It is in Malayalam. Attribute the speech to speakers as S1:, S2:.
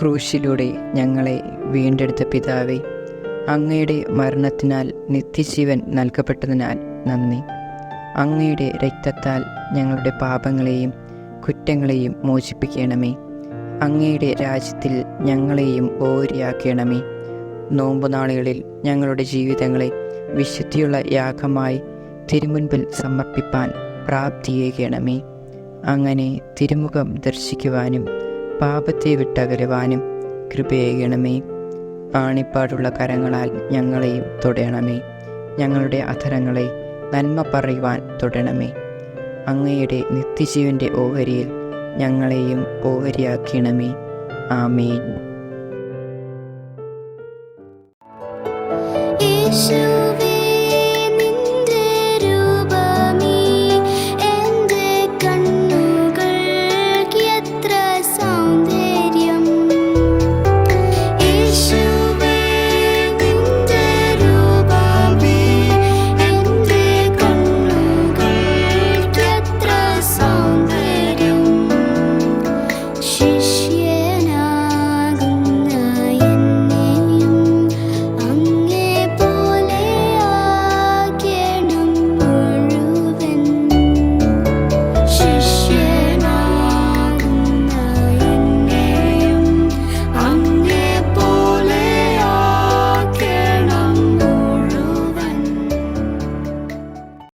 S1: ക്രൂശിലൂടെ ഞങ്ങളെ വീണ്ടെടുത്ത പിതാവേ അങ്ങയുടെ മരണത്തിനാൽ നിത്യജീവൻ നൽകപ്പെട്ടതിനാൽ നന്ദി. അങ്ങയുടെ രക്തത്താൽ ഞങ്ങളുടെ പാപങ്ങളെയും കുറ്റങ്ങളെയും മോചിപ്പിക്കണമേ. അങ്ങയുടെ രാജ്യത്തിൽ ഞങ്ങളെയും ഓരിയാക്കണമേ. നോമ്പുനാളുകളിൽ ഞങ്ങളുടെ ജീവിതങ്ങളെ വിശുദ്ധിയുള്ള യാഗമായി തിരുമുൻപിൽ സമർപ്പിപ്പാൻ പ്രാപ്തിയേകണമേ. അങ്ങനെ തിരുമുഖം ദർശിക്കുവാനും പാപത്തെ വിട്ടകലുവാനും കൃപയേകണമേ പാണിപ്പാടുള്ള കരങ്ങളാൽ ഞങ്ങളെയും തൊടയണമേ ഞങ്ങളുടെ അധരങ്ങളെ നന്മ പറയുവാൻ തൊടണമേ. അങ്ങയുടെ നിത്യജീവന്റെ ഓഹരിയിൽ ഞങ്ങളെയും ഓഹരിയാക്കണമേ. ആമേൻ.
S2: ഈശോ